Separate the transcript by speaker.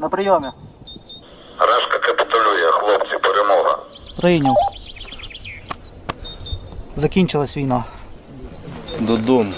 Speaker 1: На прийомі.
Speaker 2: Рашка капітулює, хлопці, перемога.
Speaker 1: Прийняв. Закінчилась війна.
Speaker 3: Додому.